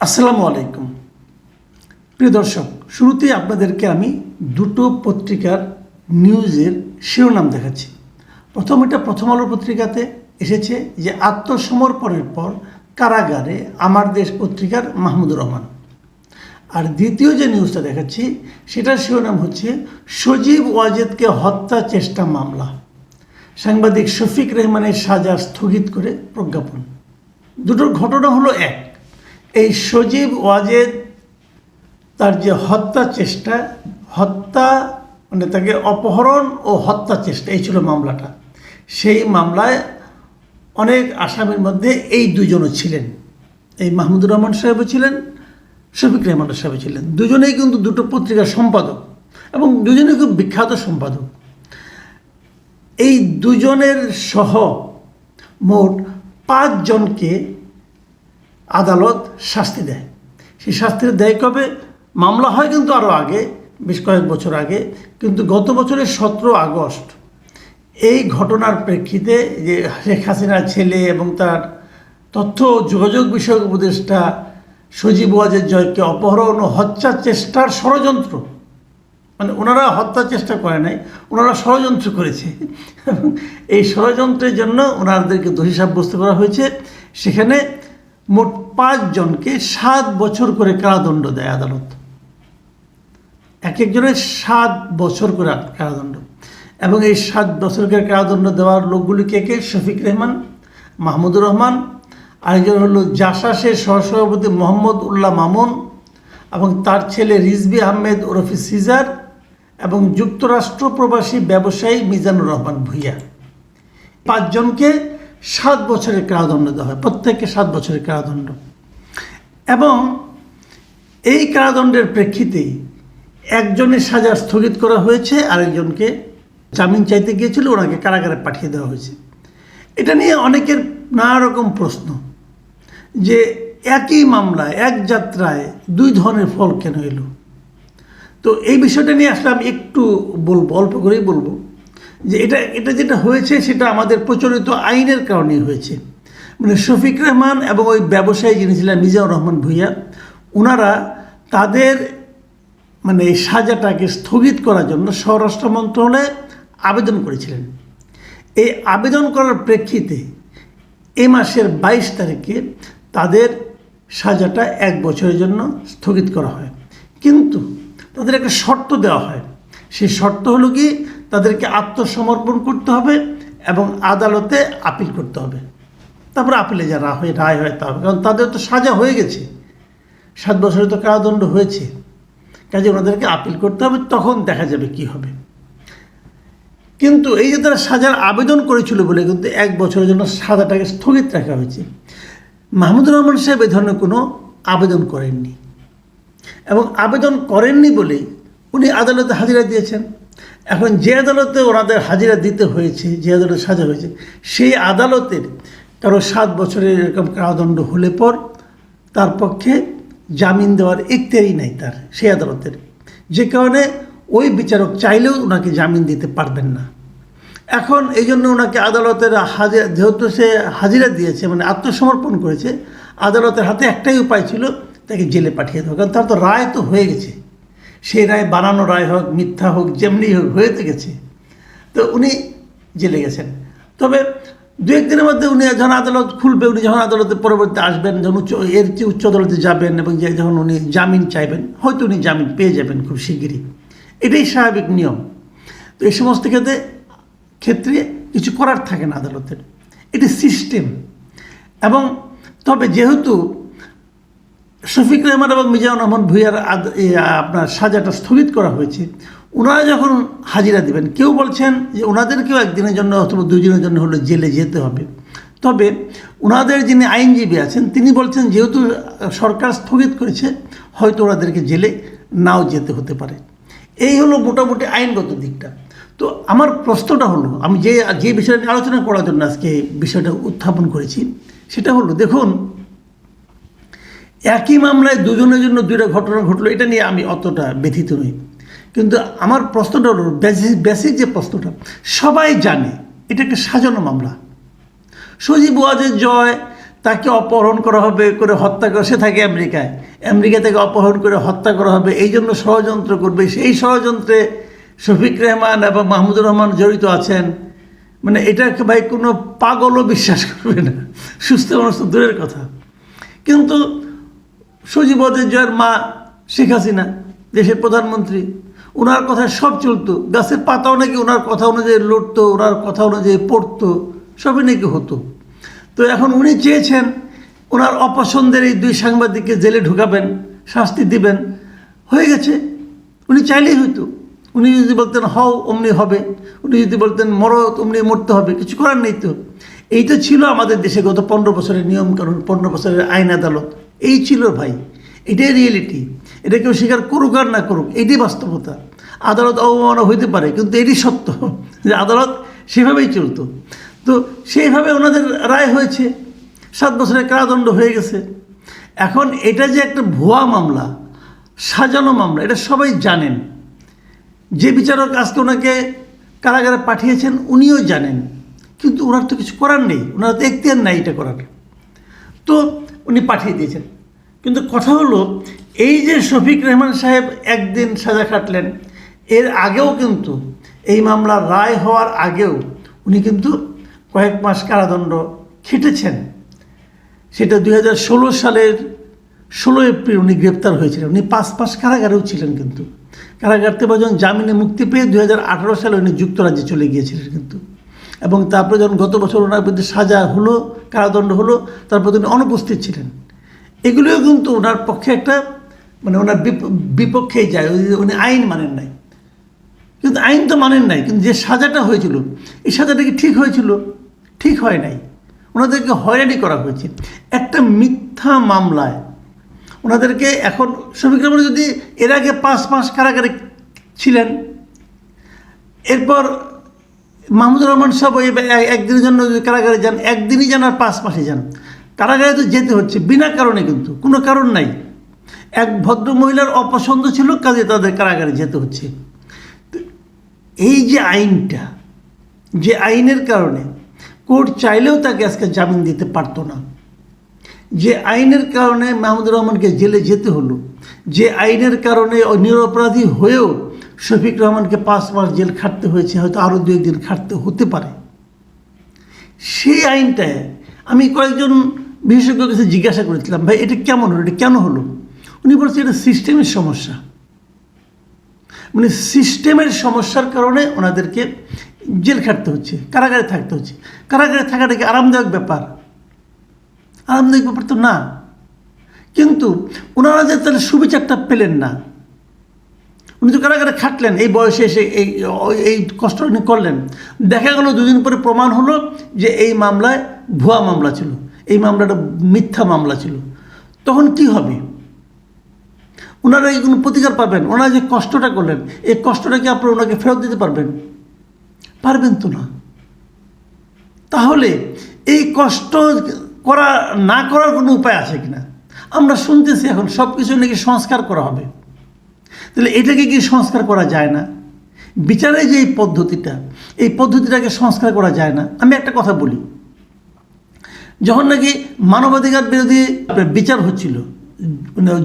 আসসালামু আলাইকুম। প্রিয় দর্শক, শুরুতেই আপনাদেরকে আমি দুটো পত্রিকার নিউজের শিরোনাম দেখাচ্ছি। প্রথম এটা প্রথম আলো পত্রিকাতে এসেছে যে, আত্মসমর্পণের পর কারাগারে আমার দেশ পত্রিকার মাহমুদুর রহমান। আর দ্বিতীয় যে নিউজটা দেখাচ্ছি, সেটার শিরোনাম হচ্ছে, সজীব ওয়াজেদকে হত্যা চেষ্টা মামলা। সাংবাদিক শফিক রেহমানের সাজা স্থগিত করে প্রজ্ঞাপন। দুটোর ঘটনা হলো এক। এই সজীব ওয়াজেদ তার যে হত্যা চেষ্টা, হত্যা মানে তাকে অপহরণ ও হত্যা চেষ্টা, এই ছিল মামলাটা। সেই মামলায় অনেক আসামির মধ্যে এই দুজনও ছিলেন। এই মাহমুদুর রহমান সাহেবও ছিলেন, শফিক রহমান সাহেব ছিলেন। দুজনেই কিন্তু দুটো পত্রিকার সম্পাদক এবং দুজনেই খুব বিখ্যাত সম্পাদক। এই দুজনের সহ মোট পাঁচজনকে আদালত শাস্তি দেয়। সেই শাস্তির দেয় কবে? মামলা হয় কিন্তু আরও আগে, বেশ কয়েক বছর আগে, কিন্তু গত বছরের সতেরো আগস্ট। এই ঘটনার প্রেক্ষিতে যে শেখ হাসিনার ছেলে এবং তার তথ্য যোগাযোগ বিষয়ক উপদেষ্টা সজীব ওয়াজের জয়কে অপহরণ ও হত্যার চেষ্টার ষড়যন্ত্র মানে ওনারা হত্যা চেষ্টা করে নাই, ওনারা ষড়যন্ত্র করেছে। এই ষড়যন্ত্রের জন্য ওনাদেরকে দোষী সাব্যস্ত করা হয়েছে। সেখানে মোট পাঁচজনকে সাত বছর করে কারাদণ্ড দেয় আদালত। এক একজনের সাত বছর করে কারাদণ্ড। এবং এই সাত বছর করে কারাদণ্ড দেওয়ার লোকগুলি কে কে? শফিক রহমান, মাহমুদুর রহমান, আরেকজন হলো জাসাসের সহসভাপতি মোহাম্মদ উল্লাহ মামুন, এবং তার ছেলে রিজবি আহমেদ ওরফি সিজার, এবং যুক্তরাষ্ট্র প্রবাসী ব্যবসায়ী মিজানুর রহমান ভুইয়া। পাঁচজনকে সাত বছরের কারাদণ্ড দেওয়া হয়, প্রত্যেককে সাত বছরের কারাদণ্ড। এবং এই কারাদণ্ডের প্রেক্ষিতেই একজনের সাজা স্থগিত করা হয়েছে, আরেকজনকে জামিন চাইতে গিয়েছিল, ওনাকে কারাগারে পাঠিয়ে দেওয়া হয়েছে। এটা নিয়ে অনেকের নানা রকম প্রশ্ন, যে একই মামলায়, এক যাত্রায় দুই ধরনের ফল কেন এলো? তো এই বিষয়টা নিয়ে আসলে আমি একটু বলব, অল্প করেই বলব। যে এটা এটা যেটা হয়েছে, সেটা আমাদের প্রচলিত আইনের কারণেই হয়েছে। মানে শফিক রহমান এবং ওই ব্যবসায়ী যিনি ছিলেন, মিজানুর রহমান ভুইয়া ওনারা তাদের মানে এই সাজাটাকে স্থগিত করার জন্য স্বরাষ্ট্র মন্ত্রণালয়ে আবেদন করেছিলেন। এই আবেদন করার প্রেক্ষিতে এ মাসের বাইশ তারিখে তাদের সাজাটা এক বছরের জন্য স্থগিত করা হয়। কিন্তু তাদের একটা শর্ত দেওয়া হয়। সেই শর্ত হলো কি? তাদেরকে আত্মসমর্পণ করতে হবে এবং আদালতে আপিল করতে হবে। তারপরে আপিলে যা রায় হয় রায় হয় তা হবে। কারণ তাদের তো সাজা হয়ে গেছে। সাত বছরে তো কারাদণ্ড হয়েছে। কাজে ওনাদেরকে আপিল করতে হবে, তখন দেখা যাবে কি হবে। কিন্তু এই যে তারা সাজার আবেদন করেছিল বলে কিন্তু এক বছরের জন্য সাজাটাকে স্থগিত রাখা হয়েছে। মাহমুদুর রহমান সাহেব এই ধরনের কোনো আবেদন করেননি। এবং আবেদন করেননি বলেই উনি আদালতে হাজিরা দিয়েছেন। এখন যে আদালতে ওনাদের হাজিরা দিতে হয়েছে, যে আদালতে সাজা হয়েছে, সেই আদালতের কারও সাত বছরের এরকম কারাদণ্ড হলে পর তার পক্ষে জামিন দেওয়ার ইত্যাদি নাই তার, সেই আদালতের। যে কারণে ওই বিচারক চাইলেও ওনাকে জামিন দিতে পারবেন না। এখন এই জন্য ওনাকে আদালতের হাজিরা, যেহেতু সে হাজিরা দিয়েছে মানে আত্মসমর্পণ করেছে, আদালতের হাতে একটাই উপায় ছিল, তাকে জেলে পাঠিয়ে দেওয়া। কারণ তার তো রায় তো হয়ে গেছে। সেই রায় বানানো রায় হোক, মিথ্যা হোক, যেমনি হোক হয়ে গেছে। তো উনি জেলে গেছেন। তবে দু একদিনের মধ্যে উনি যখন আদালত খুলবে, উনি যখন আদালতে পরবর্তী আসবেন, যখন উচ্চ, এর চেয়ে উচ্চ আদালতে যাবেন এবং যে যখন উনি জামিন চাইবেন, হয়তো উনি জামিন পেয়ে যাবেন খুব শিগগিরই। এটাই স্বাভাবিক নিয়ম। তো এই সমস্ত ক্ষেত্রে ক্ষেত্রে কিছু করার থাকে না আদালতের। এটি সিস্টেম এবং তবে যেহেতু শফিক রহমান এবং মিজানুর রহমান ভুইয়ার আপনার সাজাটা স্থগিত করা হয়েছে। ওনারা যখন হাজিরা দিবেন, কেউ বলছেন যে ওনাদেরকেও একদিনের জন্য অথবা দুই দিনের জন্য হলো জেলে যেতে হবে। তবে ওনাদের যিনি আইনজীবী আছেন, তিনি বলছেন যেহেতু সরকার স্থগিত করেছে, হয়তো ওনাদেরকে জেলে নাও যেতে হতে পারে। এই হলো মোটামুটি আইনগত দিকটা। তো আমার প্রশ্নটা হলো, আমি যে যে বিষয়টা আলোচনা করার জন্য আজকে বিষয়টা উত্থাপন করেছি, সেটা হলো, দেখুন একই মামলায় দুজনের জন্য দুইটা ঘটনা ঘটলো, এটা নিয়ে আমি অতটা ব্যথিত নই। কিন্তু আমার প্রশ্নটা হলো, বেসিক বেসিক যে প্রশ্নটা, সবাই জানে এটা একটা সাজানো মামলা। সজীব ওয়াজের জয় তাকে অপহরণ করা হবে করে হত্যা করা, সে থাকে আমেরিকায়। আমেরিকা থেকে অপহরণ করে হত্যা করা হবে, এই জন্য ষড়যন্ত্র করবে। সেই ষড়যন্ত্রে শফিক রহমান এবং মাহমুদুর রহমান জড়িত আছেন। মানে এটাকে ভাই কোনো পাগলও বিশ্বাস করবে না? সুস্থ মানুষ তো দূরের কথা। কিন্তু সজীবদের জয়ের মা শেখ হাসিনা, দেশের প্রধানমন্ত্রী ওনার কথা সব চলতো। গাছের পাতাও নাকি ওনার কথা অনুযায়ী লড়তো ওনার কথা অনুযায়ী পড়তো, সবই নাকি হতো। তো এখন উনি চেয়েছেন ওনার অপছন্দের এই দুই সাংবাদিককে জেলে ঢুকাবেন, শাস্তি দিবেন। হয়ে গেছে। উনি চাইলেই হইতো। উনি যদি বলতেন, হও, অমনি হবে। উনি যদি বলতেন, মরো, অমনি মরতে হবে। কিছু করার নেই তো। এইটা ছিল আমাদের দেশে গত পনেরো বছরের নিয়মকানুন, পনেরো বছরের আইন আদালত। এই ছিল ভাই, এটাই রিয়েলিটি এটা কেউ স্বীকার করুক আর না করুক, এটাই বাস্তবতা। আদালত অবমাননা হইতে পারে, কিন্তু এটি সত্য যে আদালত সেভাবেই চলতো। তো সেইভাবে ওনাদের রায় হয়েছে। সাত বছরের কারাদণ্ড হয়ে গেছে। এখন এটা যে একটা ভুয়া মামলা, সাজানো মামলা, এটা সবাই জানেন। যে বিচারক আজকে ওনাকে কারাগারে পাঠিয়েছেন, উনিও জানেন। কিন্তু ওনার তো কিছু করার নেই, ওনার তো এখতিয়ার নাই এটা করার। তো উনি পাঠিয়ে দিয়েছেন। কিন্তু কথা হলো, এই যে শফিক রহমান সাহেব একদিন সাজা কাটলেন, এর আগেও কিন্তু এই মামলার রায় হওয়ার আগেও উনি কিন্তু কয়েক মাস কারাদণ্ড খেটেছেন। সেটা দুই হাজার ষোলো সালের ষোলো এপ্রিল উনি গ্রেপ্তার হয়েছিলেন। উনি পাঁচ মাস কারাগারেও ছিলেন কিন্তু। কারাগার থেকে যখন জামিনে মুক্তি পেয়ে দুই হাজার আঠেরো সালে উনি যুক্তরাজ্যে চলে গিয়েছিলেন কিন্তু। এবং তারপরে যখন গত বছর ওনার বিরুদ্ধে সাজা হলো, কারাদণ্ড হলো, তারপর তিনি অনুপস্থিত ছিলেন। এগুলিও কিন্তু ওনার পক্ষে একটা মানে ওনার বিপ- বিপক্ষেই যায় উনি আইন মানেন নাই। কিন্তু আইন তো মানেন নাই, কিন্তু যে সাজাটা হয়েছিল, এই সাজাটা কি ঠিক হয়েছিল? ঠিক হয় নাই। ওনাদেরকে হয়রানি করা হয়েছে। একটা মিথ্যা মামলায় ওনাদেরকে এখন শফিক যদি এর আগে পাঁচ মাস কারাগারে ছিলেন, এরপর মাহমুদুর রহমান সাহেব ওই একদিনের জন্য যদি কারাগারে যান, একদিনই যান আর পাঁচ মাসে যান। কারাগারে তো যেতে হচ্ছে, বিনা কারণে কিন্তু, কোনো কারণ নাই। এক ভদ্র মহিলার অপছন্দ ছিল, কাজে তাদের কারাগারে যেতে হচ্ছে। এই যে আইনটা, যে আইনের কারণে কোর্ট চাইলেও তাকে আজকে জামিন দিতে পারতো না। যে আইনের কারণে মাহমুদুর রহমানকে জেলে যেতে হলো, যে আইনের কারণে নিরপরাধী হয়েও শফিক রহমানকে পাঁচ মাস জেল খাটতে হয়েছে, হয়তো আরও দু একদিন খাটতে হতে পারে। সেই আইনটায় আমি কয়েকজন বিশেষজ্ঞের কাছে জিজ্ঞাসা করেছিলাম, ভাই, এটা কেমন হলো? এটা কেন হলো? উনি বলছে, এটা সিস্টেমের সমস্যা। মানে সিস্টেমের সমস্যার কারণে ওনাদেরকে জেল খাটতে হচ্ছে, কারাগারে থাকতে হচ্ছে। কারাগারে থাকাটা কি আরামদায়ক ব্যাপার? আরামদায়ক ব্যাপার তো না। কিন্তু ওনারা যে তাহলে সুবিচারটা পেলেন না উনি তো কারাগারে খাটলেন, এই বয়সে এসে এই এই কষ্ট উনি করলেন। দেখা গেল দুদিন পরে প্রমাণ হলো যে এই মামলায় ভুয়া মামলা ছিল, এই মামলাটা মিথ্যা মামলা ছিল। তখন কি হবে? ওনারা এই কোনো প্রতিকার পাবেন? ওনারা যে কষ্টটা করলেন, এই কষ্টটা কি আপনারা ওনাকে ফেরত দিতে পারবেন? পারবেন তো না। তাহলে এই কষ্ট করা, না করার কোনো উপায় আছে কিনা? আমরা শুনতেছি এখন সব কিছু নাকি সংস্কার করা হবে। তাহলে এটাকে কি সংস্কার করা যায় না? বিচারে যে এই পদ্ধতিটা, এই পদ্ধতিটাকে সংস্কার করা যায় না। আমি একটা কথা বলি। যখন নাকি মানবাধিকার বিরোধী বিচার হচ্ছিল,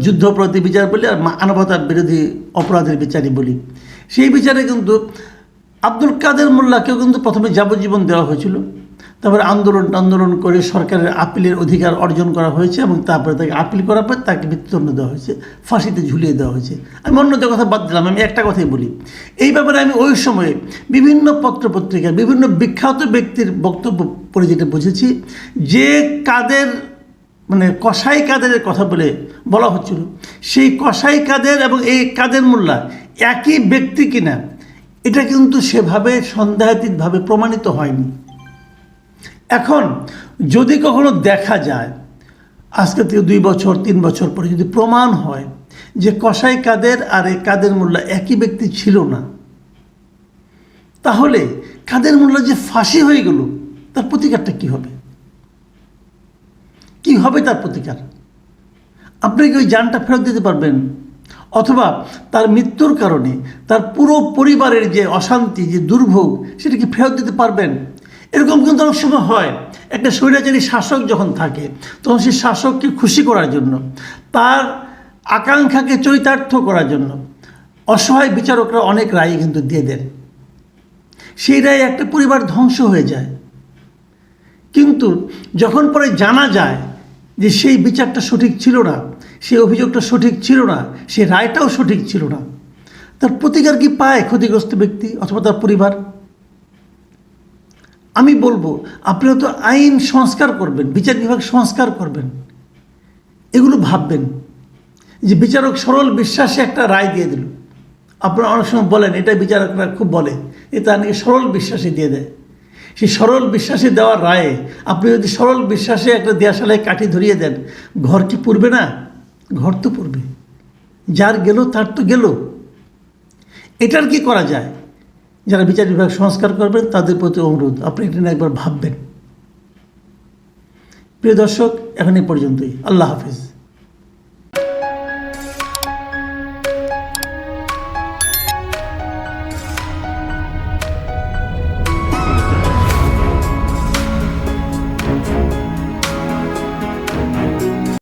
যুদ্ধ বিচার বলি আর মানবতার বিরোধী অপরাধের বিচারই বলি, সেই বিচারে কিন্তু আব্দুল কাদের মোল্লাকেও কিন্তু প্রথমে যাবজ্জীবন দেওয়া হয়েছিল। তারপরে আন্দোলন আন্দোলন করে সরকারের আপিলের অধিকার অর্জন করা হয়েছে এবং তারপরে তাকে আপিল করার পর তাকে মৃত্যুদণ্ড দেওয়া হয়েছে, ফাঁসিতে ঝুলিয়ে দেওয়া হয়েছে। আমি অন্যদের কথা বাদ দিলাম, আমি একটা কথাই বলি। এই ব্যাপারে আমি ওই সময়ে বিভিন্ন পত্রপত্রিকায় বিভিন্ন বিখ্যাত ব্যক্তির বক্তব্য পড়ে যেটা বুঝেছি। যে কাদের মানে কসাই কাদের কথা বলে বলা হচ্ছিল, সেই কসাই কাদের এবং এই কাদের মোল্লা একই ব্যক্তি কিনা, এটা কিন্তু সেভাবে সন্দেহাতীতভাবে প্রমাণিত হয়নি। এখন যদি কখনো দেখা যায়, আজকে থেকে দুই বছর, তিন বছর পরে যদি প্রমাণ হয় যে কসাই কাদের আর এই কাদের মোল্লা একই ব্যক্তি ছিল না, তাহলে কাদের মোল্লা যে ফাঁসি হয়ে গেল, তার প্রতিকারটা কি হবে? কি হবে তার প্রতিকার? আপনি কি ওই যানটা ফেরত দিতে পারবেন? অথবা তার মৃত্যুর কারণে তার পুরো পরিবারের যে অশান্তি, যে দুর্ভোগ, সেটা কি ফেরত দিতে পারবেন? এরকম কিন্তু অনেক সময় হয়। একটা স্বৈরাচারী শাসক যখন থাকে, তখন সেই শাসককে খুশি করার জন্য, তার আকাঙ্ক্ষাকে চরিতার্থ করার জন্য অসহায় বিচারকরা অনেক রায় কিন্তু দিয়ে দেন। সেই রায়ে একটা পরিবার ধ্বংস হয়ে যায়। কিন্তু যখন পরে জানা যায় যে সেই বিচারটা সঠিক ছিল না, সেই অভিযোগটা সঠিক ছিল না, সেই রায়টাও সঠিক ছিল না, তার প্রতিকার কি পায় ক্ষতিগ্রস্ত ব্যক্তি অথবা তার পরিবার? আমি বলব আপনিও তো আইন সংস্কার করবেন, বিচার বিভাগ সংস্কার করবেন। এগুলো ভাববেন। যে বিচারক সরল বিশ্বাসে একটা রায় দিয়ে দিল। আপনারা অনেক সময় বলেন, এটা বিচারকরা খুব বলে এটা নাকি সরল বিশ্বাসে দিয়ে দেয়। সেই সরল বিশ্বাসে দেওয়ার রায়ে আপনি যদি সরল বিশ্বাসে একটা দেয়াশালায় কাঠি ধরিয়ে দেন, ঘর কি পড়বে না? ঘর তো পড়বে। যার গেল, তার তো গেল। এটার কি করা যায়? যারা বিচার বিভাগ সংস্কার করবেন, তাদের প্রতি অনুরোধ। আপনি এটা একবার ভাববেন। প্রিয় দর্শক, এখন এই পর্যন্তই। আল্লাহ হাফিজ।